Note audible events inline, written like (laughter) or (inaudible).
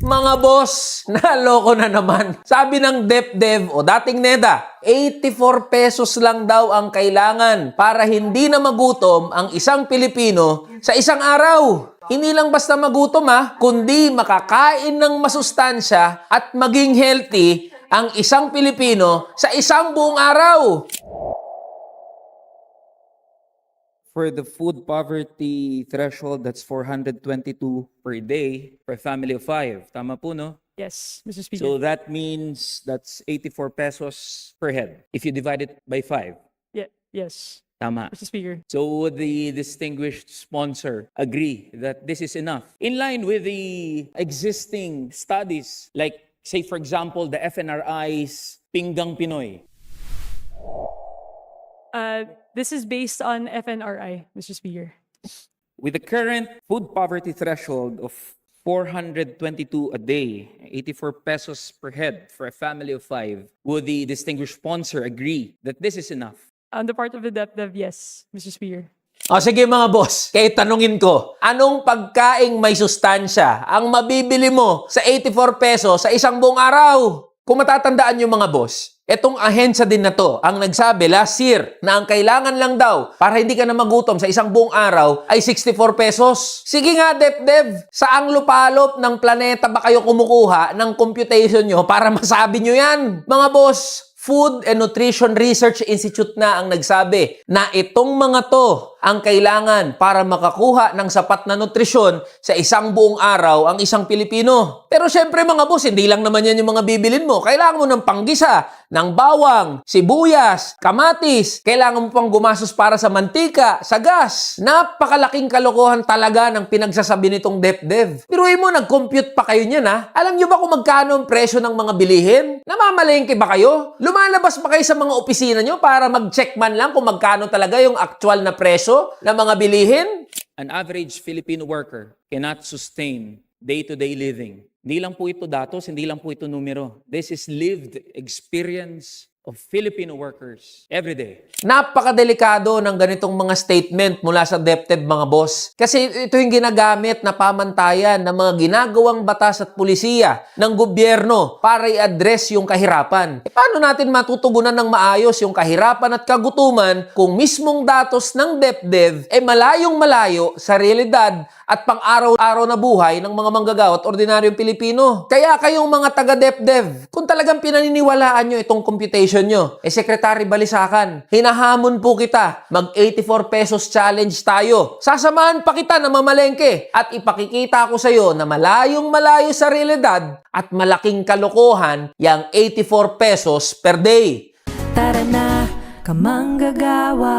Mga boss, (laughs) naloko na naman. Sabi ng DepDev o dating NEDA, 84 pesos lang daw ang kailangan para hindi na magutom ang isang Pilipino sa isang araw. Hindi lang basta magutom ha, kundi makakain ng masustansya at maging healthy ang isang Pilipino sa isang buong araw. For the food poverty threshold, that's 422 per day per family of five. Tama po, no? Yes, Mr. Speaker. So that means that's 84 pesos per head if you divide it by five. yeah, yes, Tama. Mr. Speaker. So would the distinguished sponsor agree that this is enough? In line with the existing studies, like say for example, the FNRI's Pinggang Pinoy. Uh, this is based on FNRI, Mr. Speaker. With the current food poverty threshold of 422 a day, 84 pesos per head for a family of five, would the distinguished sponsor agree that this is enough? On the part of the DepDev, yes, Mr. Speaker. O sige mga boss, kaya tanungin ko, anong pagkaing may sustansya ang mabibili mo sa 84 peso sa isang buong araw? Kung matatandaan nyo mga boss, etong ahensya din na to ang nagsabi last year na ang kailangan lang daw para hindi ka na magutom sa isang buong araw ay 64 pesos. Sige nga, DepDev, saang lupalop ng planeta ba kayo kumukuha ng computation nyo para (laughs) masabi nyo yan? Mga boss, Food and Nutrition Research Institute na ang nagsabi na itong mga to ang kailangan para makakuha ng sapat na nutrisyon sa isang buong araw ang isang Pilipino. Pero syempre mga boss, hindi lang naman yan yung mga bibilin mo. Kailangan mo ng panggisa, ng bawang, sibuyas, kamatis. Kailangan mo pang gumasos para sa mantika, sa gas. Napakalaking kalokohan talaga ng pinagsasabi nitong DepDev. Piruin mo, nag-compute pa kayo niyan ha. Alam nyo ba kung magkano ang presyo ng mga bilihin? Namamalengke ba kayo? Lumalabas ba kayo sa mga opisina nyo para mag-check man lang kung magkano talaga yung actual na presyo ng mga bilihin? An average Filipino worker cannot sustain day-to-day living. Hindi lang po ito datos, hindi lang po ito numero. This is lived experience of Filipino workers every day. Napakadelikado ng ganitong mga statement mula sa DepTed mga boss. Kasi ito yung ginagamit na pamantayan ng mga ginagawang batas at pulisiya ng gobyerno para i-address yung kahirapan. E paano natin matutugunan ng maayos yung kahirapan at kagutuman kung mismong datos ng DepDev ay malayong malayo sa realidad at pang-araw-araw na buhay ng mga manggagawa at ordinaryong Pilipino. Kaya kayong mga taga-DepDev, kung talagang pinaniniwalaan nyo itong computation nyo, eh Secretary Balisakan, hinahamon po kita, mag 84 pesos challenge tayo. Sasamahan pa kita na mamalengke at ipakikita ko sa iyo na malayong malayo sa realidad at malaking kalokohan yang 84 pesos per day. Tara na, kamanggagawa